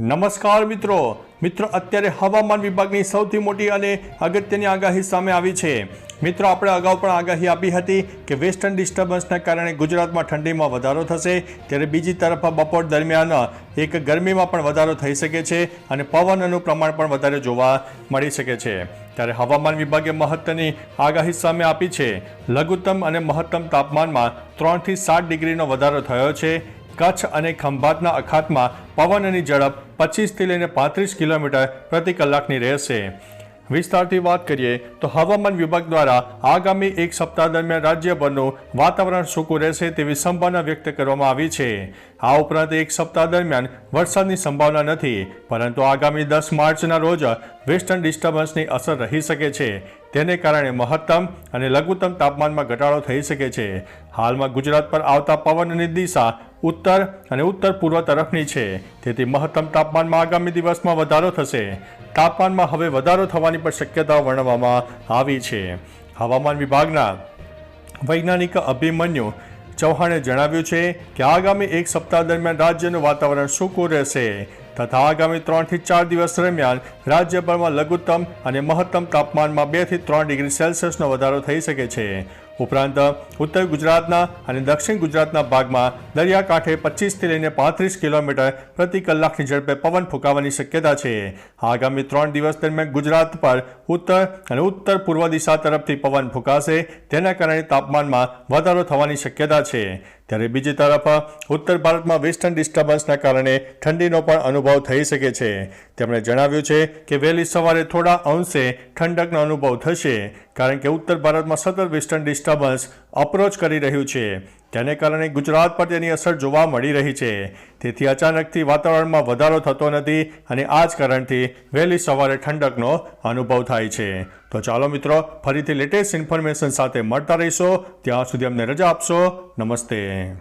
નમસ્કાર મિત્રો. મિત્રો, અત્યારે હવામાન વિભાગની સૌથી મોટી અને અગત્યની આગાહી સામે આવી છે. મિત્રો, આપણે અગાઉ પણ આગાહી આપી હતી કે વેસ્ટર્ન ડિસ્ટર્બન્સના કારણે ગુજરાતમાં ઠંડીમાં વધારો થશે. ત્યારે બીજી તરફ બપોર દરમિયાન એક ગરમીમાં પણ વધારો થઈ શકે છે અને પવનનું પ્રમાણ પણ વધારે જોવા મળી શકે છે. ત્યારે હવામાન વિભાગે મહત્વની આગાહી સામે આપી છે. લઘુત્તમ અને મહત્તમ તાપમાનમાં ત્રણથી સાત ડિગ્રીનો વધારો થયો છે. કચ્છ અને ખંભાતના અખાતમાં પવનની ઝડપ પચીસથી લઈને પાંત્રીસ કિલોમીટર પ્રતિ કલાકની રહેશે. વિસ્તારથી વાત કરીએ તો હવામાન વિભાગ દ્વારા આગામી એક સપ્તાહ દરમિયાન રાજ્યભરનું વાતાવરણ સૂકું રહેશે તેવી સંભાવના વ્યક્ત કરવામાં આવી છે. આ ઉપરાંત એક સપ્તાહ દરમિયાન વરસાદની સંભાવના નથી, પરંતુ આગામી દસ માર્ચના રોજ વેસ્ટર્ન ડિસ્ટર્બન્સની અસર રહી શકે છે. તેને કારણે મહત્તમ અને લઘુત્તમ તાપમાનમાં ઘટાડો થઈ શકે છે. હાલમાં ગુજરાત પર આવતા પવનની દિશા ઉત્તર અને ઉત્તર પૂર્વ તરફની છે. તેથી મહત્તમ તાપમાનમાં આગામી દિવસમાં વધારો થશે. તાપમાનમાં હવે વધારો થવાની પણ શક્યતા વર્ણવવામાં આવી છે. હવામાન વિભાગના વૈજ્ઞાનિક અભિમન્યુ ચૌહાણે જણાવ્યું છે કે આગામી એક સપ્તાહ દરમિયાન રાજ્યનું વાતાવરણ સૂકું રહેશે. તથા આગામી ત્રણથી ચાર દિવસ દરમિયાન રાજ્યભરમાં લઘુત્તમ અને મહત્તમ તાપમાનમાં બેથી ત્રણ ડિગ્રી સેલ્સિયસનો વધારો થઈ શકે છે. ઉપરાંત ઉત્તર ગુજરાતના અને દક્ષિણ ગુજરાતના ભાગમાં દરિયાકાંઠે પચીસથી લઈને પાંત્રીસ કિલોમીટર પ્રતિ કલાકની ઝડપે પવન ફૂંકાવાની શક્યતા છે. આગામી ત્રણ દિવસ દરમિયાન ગુજરાત પર ઉત્તર અને ઉત્તર પૂર્વ દિશા તરફથી પવન ફૂંકાશે. તેના કારણે તાપમાનમાં વધારો થવાની શક્યતા છે. ત્યારે બીજી તરફ ઉત્તર ભારતમાં વેસ્ટર્ન ડિસ્ટર્બન્સના કારણે ઠંડીનો પણ અનુભવ થઈ શકે છે. તેમણે જણાવ્યું છે કે વહેલી સવારે થોડા અંશે ઠંડકનો અનુભવ થશે. કારણ કે ઉત્તર ભારતમાં સતત વેસ્ટર્ન ડિસ્ટર્બન્સ અપ્રોચ કરી રહ્યું છે. તેને કારણે ગુજરાત પર તેની અસર જોવા મળી રહી છે. તેથી અચાનકથી વાતાવરણમાં વધારો થતો નથી અને આ જ કારણથી વહેલી સવારે ઠંડકનો અનુભવ થાય છે. તો ચાલો મિત્રો, ફરીથી લેટેસ્ટ ઇન્ફોર્મેશન સાથે મળતા રહીશો. ત્યાં સુધી અમને રજા આપશો. નમસ્તે.